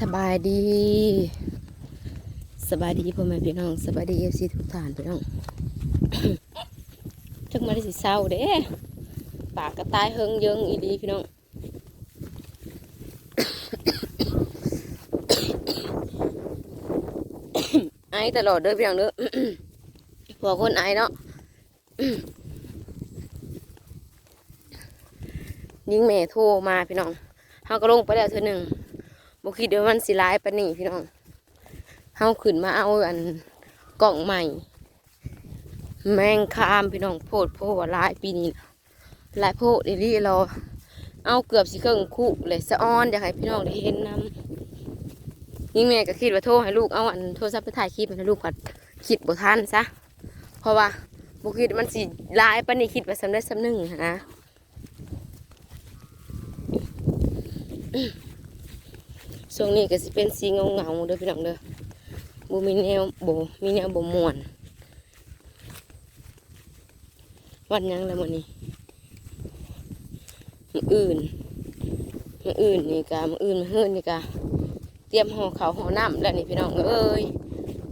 สบายดี สบายดีพ่อแม่พี่น้องสบายดีเอฟซีทุกท่านพี่น้องจักมาได้สิเศร้าเด้ปากกระตายเฮิงเยิงอีดีพี่น้องไอตลอดเด้อพี่น้องเด้อพอคนไอเนาะยิงแม่โทรมาพี่น้องเฮาก็ลงไปแล้วเธอหนึ่ง บ่คิดว่ามันสิร้ายปานนี้พี่น้องเฮาขึ้นมาเอาอันกล่องใหม่ แมงคามพี่น้องโพดโพว่าลายปีนี้นะหลายโพดเดลี่เราเอาเกือบสิเครื่องคู่เลยสะอ้อนอยากให้พี่น้องได้เห็นนำยิ่งแม่ก็คิดว่าโทรให้ลูกเอาอันโทรศัพท์ไปถ่ายคลิปให้ลูกก่อนคิดบ่ทันซะเพราะว่าบ่คิดมันสิหลายปานนี้คิดว่าสำเร็จสำนึงนะ ช่วงนี้ก็สิเป็นสีเงาเงาเด้อพี่น้องเด้อบ่มีแนวบ่มีแนวบ่ม่วนวันยังแล้วมื้อนี้มืออื่นมืออื่นนี่ก็มื้ออื่นมื้อฮื้อนี่ก็เตรียมห่อเขาห่อน้ำแล้วนี่พี่น้องเอ้ย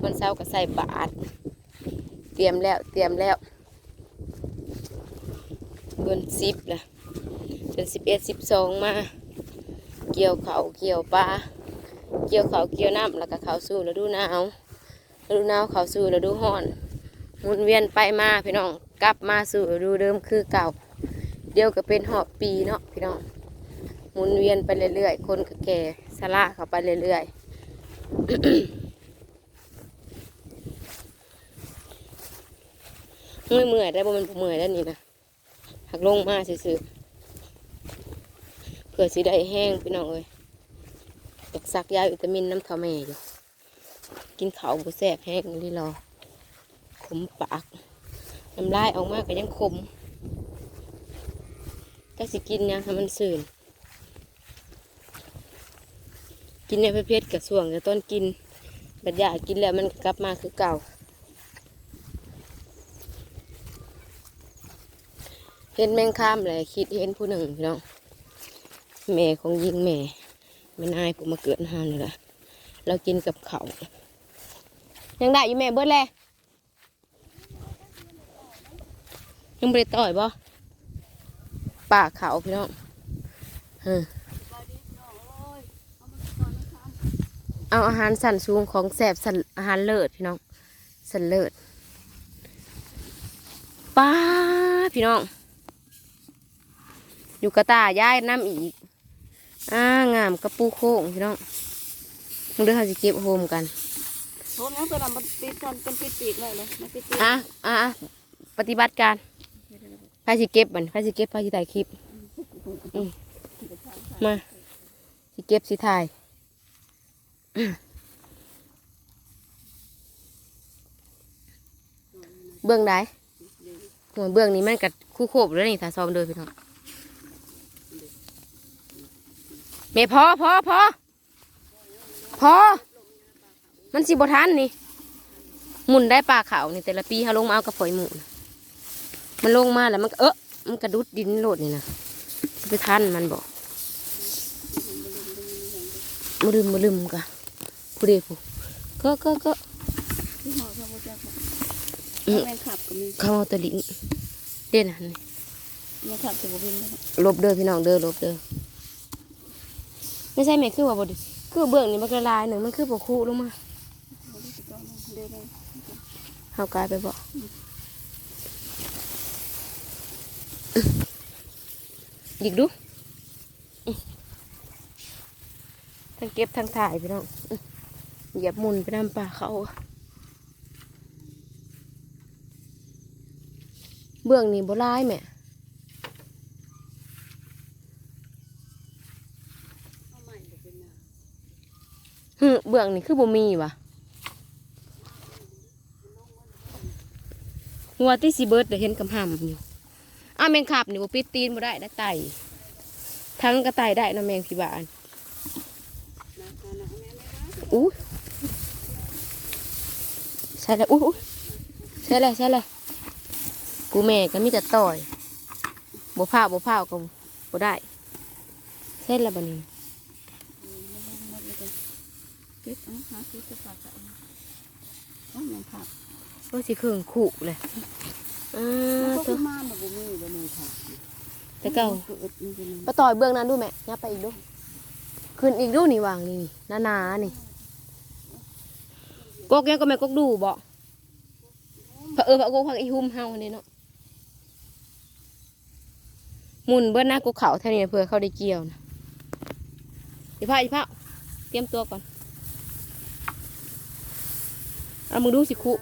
มันเช้าก็ใส่บาตรเตรียมแล้วเตรียมแล้วเดือน10ละเดือน11 12มา เกี่ยวเขาเกี่ยวปลา เกี่ยวเขาเกี่ยวน้ำแล้วก็เขาสู่ฤดูหนาวฤดูหนาวเขาสู่ฤดูร้อนหมุนเวียนไปมาพี่น้องกลับมาสู่ฤดูเดิมคือเก่า เดียวก็เป็นหอบปีเนาะพี่น้องหมุนเวียนไปเรื่อยๆคนก็แก่สละเข้าไปเรื่อยๆเมื่อยเมื่อยได้บ่มันเมื่อยแล้วนี่นะหักลงมาซื่อๆเผื่อสิได้แห้งพี่น้องเอ้ย อยากซักยาวิตามินน้ำท่าแม่อยู่ กินเขาวบุแสบแห้งนี่รอขมปากน้ำลายออกมากก็ยังขมถ้าสิกินยังให้มันสื่นกินในประเภทกับส่วงกับต้นกิน บัดยากินแล้วมันก็กลับมาคือเก่า เห็นแมงข้ามเลยคิดเห็นผู้หนึ่งพี่น้องแม่ของยิงแม่ แม่นายผมมาเกิดห้ามเลยละเรากินกับเขายังได้อยู่แม่เบิดแลยังไม่ได้ต่อยบ่ป่าเขาพี่น้องเออเอาอาหารสันสูงของแสบสันอาหารเลิศพี่น้องสันเลิศป้าพี่น้องอยู่กระตายายน้ำอีก อ่างามกระปูโค้งพี่น้องมึงเด้อเขาจะเก็บโฮมกันโทษนะตัวนั้นมันติดกันเป็นปิดปีกเลยเลยมันปิดปีกอะอะอะปฏิบัติการพาสิเก็บมันพาสิเก็บพาสิถ่ายคลิปอืมมาสิเก็บสิถ่ายเบื้องใดหัวเบื้องนี้มันกับคู่โคบแล้วนี่ถ้าซ้อมโดยพี่น้อง เมพอพอพอพอ มันสิบทันนี่ หมุนได้ปลาขาวนี่แต่ละปีเขาลงมาเอากระฝอยหมุนมันลงมาแล้วมันก็เออมันกระดุดดินโลดนี่นะสิไปทันมันบอกมือลืมมือลืมกะผู้เดียวผู้ก็ก็ก็ที่หอเขาบอกจะอืมแมงขับก็มีเข้าเอาแตะลิงเด่นหันนี่แมงขับจะบอกเป็นได้ลบเด้อพี่น้องเด้อลบเด้อ ไม่ใช่แม่คือว่าบดคือเบื้องนี่มันกระลายหนึ่งมันคือปกคู่ลงมาเฮากายไปบ่หยิกดูทั้งเก็บทั้งถ่ายพี่น้องเหยียบมุนไปน้ำป่าเขาเบื้องนี่บ่ลายแม่ ฮึเบื้องนี่คือบ่มีวะหัวที่สีเบิร์ดเดี๋ยวเห็นกำหำอยู่อ้าแมงขับนี่บ่ปิดตีนบ่ได้ได้ไต่ทั้งกระไต่ได้นะแมงพี่บานอู้ใช่แล้วอู้อู้ใช่แล้วใช่แล้วกูแม่ก็มีแต่ต่อยบ่พร้าวบ่พร้าวก็บ่ได้ใช่แล้วบัดนี้ ก็บเอาหาซื้อจะฝากใส่เอาอย่างผักโอ้สิเครื่องขู่เลยอ่มันาก็ตัคืวอมาแบบบ่มีบ่มีผักแต่เก่าเกิดนี่เป็นปะต่อยเบื้องนั้นดูแม่ยับไปอีกดูขึ้นอีกดูนี่วางนี่นี่หนาๆนี่กกยังก็แม่กกดูบ่พระเออพระกกพักอีหุ่มเฮาเนี่ยเนาะหมุนเบิ้ลหน้ากกเขาเท่านี้เพื่อเขาได้เกี่ยวนะอีพ่ออีพ่อเตรียมตัวก่อน เอามึงดูสิคุ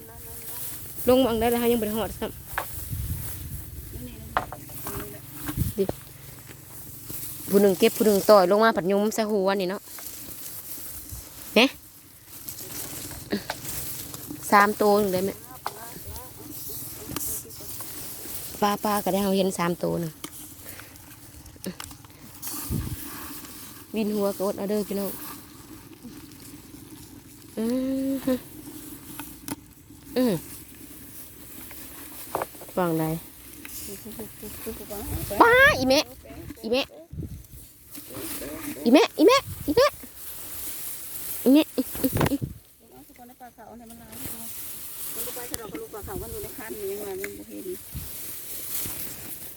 ลงมังได้แล้วฮะยังบริหอดซ้ำผู้หนึ่งเก็บผู้หนึ่งต่อยลงมาผัดยุ้มใส่หัวนี่เนาะเนี่ยสามตัวหนึ่งได้ไหมปลาปลาก็ได้เราเห็นสามตัวหนึ่งวินหัวกดเอาเด้อพี่น้องอืมฮึ อืมวางใดป้าอีแม่อีแม่อีแม่อีแม่อีแม่อีแม่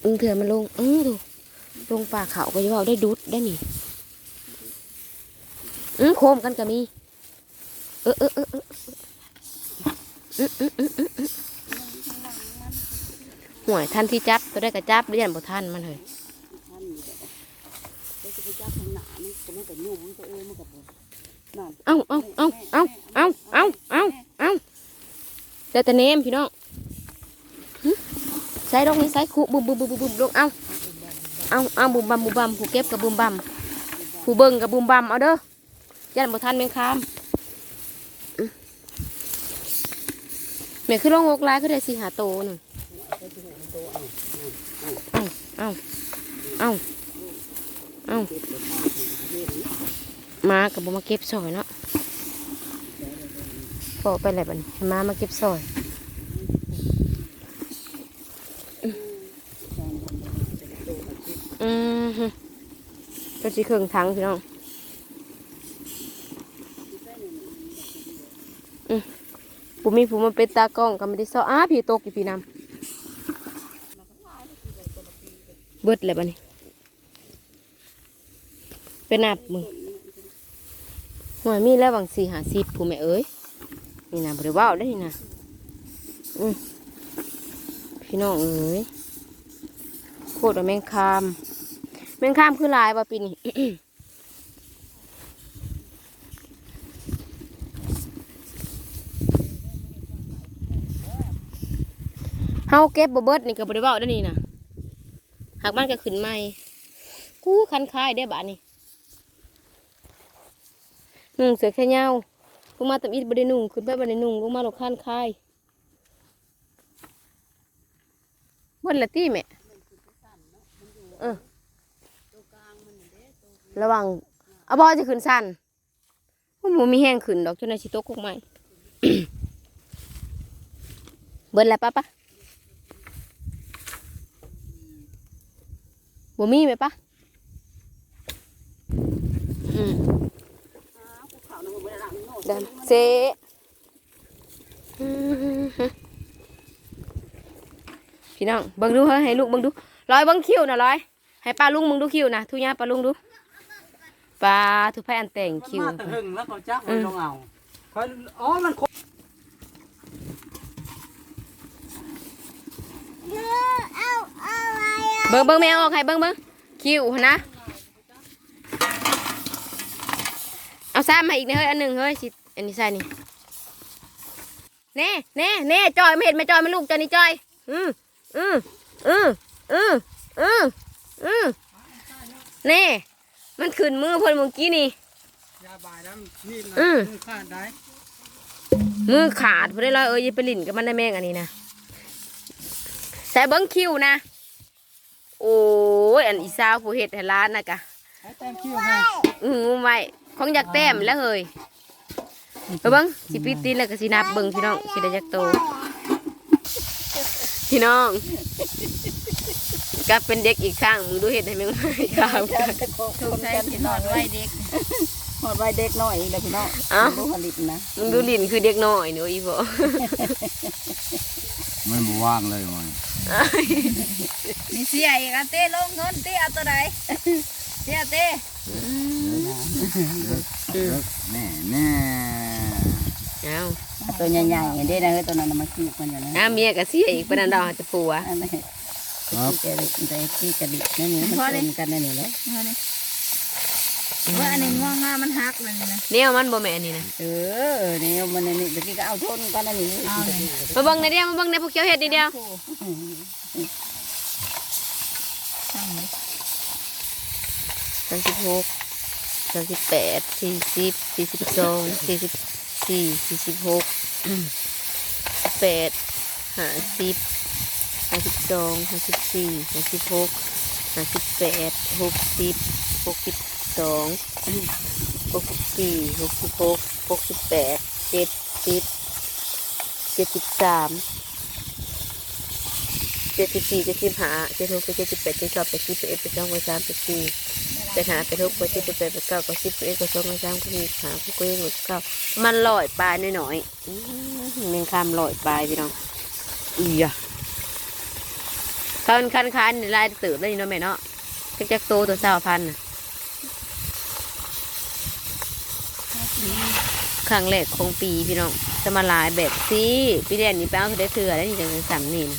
อึงเถื่อมันลงอือดูลงป่าเขาก็จะเอาได้ดุดได้นี่อืมโคมกันก็มี เออเออเออ ห่วยท่านที่จับตัวได้กระจับเรียนบ่ท่านมันเลยคันนี่แหยเอเอาเอาเอาเอาเอาเอาเอาเอาแต่แต่เนมพี่น้องใส่ลงนี่ใส่คุบุบบุบบุบบุบลงเอาเอาเอาบุมบัมบุมบัมผู้เก็บกับบุมบัมผู้เบิ่งกับบุมบัมเอาเด้อยันบ่ทันแมงคามอื้อ แม่คือลงอกลายก็ได้สิหาโตหนึ่งเอาเอาเอาเอามากับบมาเก็บซอยเนาะพอไปแล้วบัดนี้ให้มามาเก็บซอยอืมฮึก็สิเครื่องทั้งพี่น้องอืม ผู้มีผู้มาเป็นตากล้องก็ไม่ได้ซ้ออ้าพี่ตกอีพี่นำเบิดเลยบัดนี้เป็นนับมึงหัวมีแล้วบางสี่หาสิบผู้แม่เอ้ยนี่นะบริวารได้นะอืมพี่น้องเอ้ยโคตรแมงคามแมงข้ามคือลายป่ะปีนี้ เฮาเก็บบ่เบิดนี่ก็บ่ได้เว้าได้อนี่นะหากมันก็ขึ้นใหม่กูคันคายได้อบาดนี้นุ่งเสื้อแขนยาวลงมาตำอิดบ่ได้นุ่งขึ้นไปบ่ได้นุ่งลงมาหลกคันคายเบิดละตี้แม่เออระวังเอาบอจะขึ้นสั้นว่าหมูมีแห้งขึ้นดอกจนในชิโตกคุกใหม่ เบิร์ดแล้วปะปะ บ่มีไหมปะอืมภูเขาน่ะมันบ่ได้ล้างโน่เดินเซอืมพี่น้องเบิ่งดูเฮ้ยให้ลูกเบิ่งดูร้อยเบิ่งคิ้วนะร้อย ให้ป้าลุงมึงดูคิ้วนะทุยาป้าลุงดูปลาทุพายอันแต่งคิ้วมันมาแต่หึงแล้วก็จักมันลงเอาเพราะอ๋อมันคง เบิ่งเบิ่งแมวออกให้เบิ่งเบิ่งคิ้วหั่นนะ เอาซ้ำมาอีกนะเฮ้ยอันหนึ่งเฮ้ยสิอันนี้ใส่นี่แน่แน่แน่จอยไม่เห็นไหมจอยมันลูกจอยนี่จอย อืมอืมอืมอืมอืมอืมแน่มันขึ้นมือเพิ่นเมื่อกี้นี่ยาบายน้ำนี่นะอืมมือขาดได้มือขาดเพื่อนเลยเอ้ยอย่าไปลิ่นกับมันได้แม่งอันนี้นะใส่เบิ้งคิวนะ โอ้ยอันอีสาวผู้เห็ดให้ร้านนะกะให้แต้มคิ้วให้อือไว้ของอยากแต้มแล้วเฮ้ยเอาเบิ้งสิปีตีนแล้วก็สินับเบิ้งพี่น้องสิได้จักโตพี่น้องกลับเป็นเด็กอีกครั้งมึงดูเห็ดให้แม่งไม่กล้าวถูกใจสินอนไว้เด็กหอดไว้เด็กน้อยเลยพี่น้องเอ้าดูผลิตนะมึงดูลิ้นคือเด็กน้อยเนอะอีพ่อไม่มาว่างเลยมัน มีเสียอีกอะเต้ลงเงินเต้เอาตัวไหนเสียเต้แน่แน่เอาตัวใหญ่ๆเด้นะเฮ้ยตัวนั้นน่ะมันขี้มันอยู่นะน้าเมียก็เสียอีกปานนันดอกจะปัวอันนี้ขี้กระดิกใจขี้กระดิกนั่นนี่มันเป็นกันนั่นนี่เลย ว่าอันนี้ง่วงง่ามันหักเลยนี่นะเนี่ยมันบ่แม่นนี่นะเออเนี่ยมันนี่เมื่อกี้ก็เอาชนกันนั่นนี่เอาเลยมาเบิ่งในอยเดียวมาเบิ่งในพวกเขียวเฮ็ดนิดเดียวช่างดิสามสิบหกสามสิบแปดสี่สิบสี่สิบสองสี่สิบสี่สี่สิบหกสิบแปดห้าสิบห้าสิบสองห้าสิบสี่ห้าสิบหกห้าสิบแปดหกสิบหกสิบ สองหกสิบสี่หกสิบหกหกสิบแปดเจ็ดสิบเจ็ดสิบสามเจ็ดสิบสี่เจ็ดสิบห้าเจ็ดหกเจ็ดสิบแปดเจ็ดสิบเก้าแปดสิบเอ็ดแปดสองแปดสามแปดสี่ไปหาไปทุกไปที่ไปไปเก้าก็สิบเอ็ดก็สองก็สามก็สี่หาก็เอ็ดก็เก้ามันลอยปลายหน่อยๆเมนคำลอยปลายพี่น้องอีอะคันคันคันลายเติบได้นี่เนาะแม่เนาะจักจักโตตัวสาวพันน่ะ ครั้งแรกของปีพี่น้องจะมาลายแบบซีพี่แดนนี่แป้งเขาได้เถื่อแล้วนี่จังสันนี่น